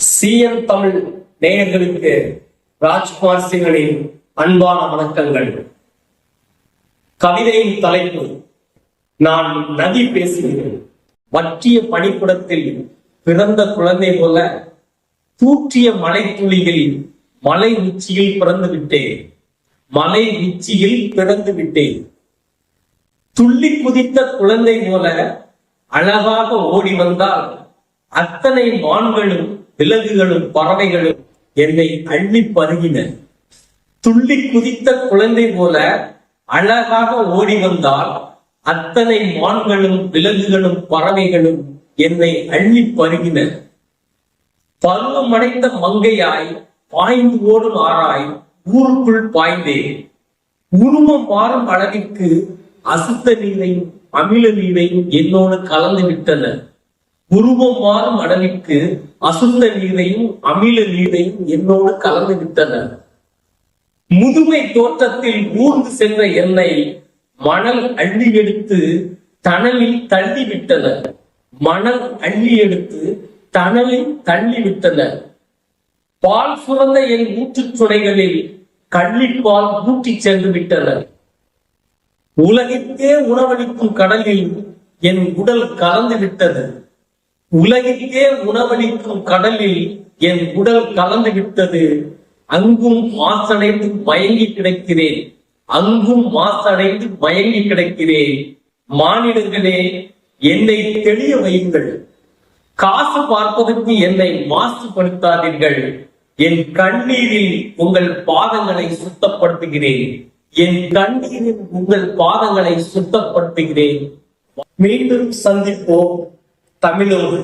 CM Tamil நேயர்களுக்கு ராஜ்குமார் சிங்களின் அன்பான வணக்கங்கள். கவிதையின் தலைப்பு நான் நதி பேசுகிறேன். வற்றிய பனிக்குடத்தில் பிறந்த குழந்தை போல தூற்றிய மலை துளிகளில் மலை உச்சியில் பிறந்து விட்டேன். மலை உச்சியில் பிறந்து விட்டேன். துள்ளி குதித்த குழந்தை போல அழகாக ஓடி வந்தால் அத்தனை மான்களும் விலங்குகளும் பறவைகளும் என்னை அள்ளி பருகின. துள்ளி குதித்த குழந்தை போல அழகாக ஓடி வந்தால் அத்தனை மான்களும் விலங்குகளும் பறவைகளும் என்னை அள்ளி பருகின. பருவமடைந்த மங்கையாய் பாய்ந்து ஓடும் ஆராய் ஊருக்குள் பாய்ந்தேன் உருவம் மாறும் அளவிற்கு அசுத்த நீரையும் அமில நீரையும் என்னோடு கலந்து விட்டன. உருவம் மாறும் அளவிற்கு அசுத்த நீரையும் அமில நீரையும் என்னோடு கலந்து விட்டன. முதுமை தோற்றத்தில் ஊர்ந்து சென்ற என்னை மணல் அள்ளி எடுத்து தணலில் தள்ளி விட்டன மணல் அள்ளி எடுத்து தணலில் தள்ளி விட்டன பால் சுரந்த என் ஊற்றுச் சுனைகளில் கள்ளிப்பால் ஊட்டிச் சென்று விட்டனர் உலகிற்கே உணவளிக்கும் கடலில் என் உடல் கலந்து விட்டது. உலகிற்கே உணவளிக்கும் கடலில் என் உடல் கலந்து விட்டது அங்கும் மாசடைந்து மயங்கி கிடக்கிறேன். அங்கும் மாசடைந்து மயங்கி கிடக்கிறேன். மானிடங்களே என்னை தெளிய வையுங்கள். காசு பார்ப்பதற்கு என்னை மாசுபடுத்தாதீர்கள். என் கண்ணீரில் உங்கள் பாதங்களை சுத்தப்படுத்துகிறேன். என் கண்ணீரில் உங்கள் பாதங்களை சுத்தப்படுத்துகிறேன். மீண்டும் சந்திப்போம். தமிழோடு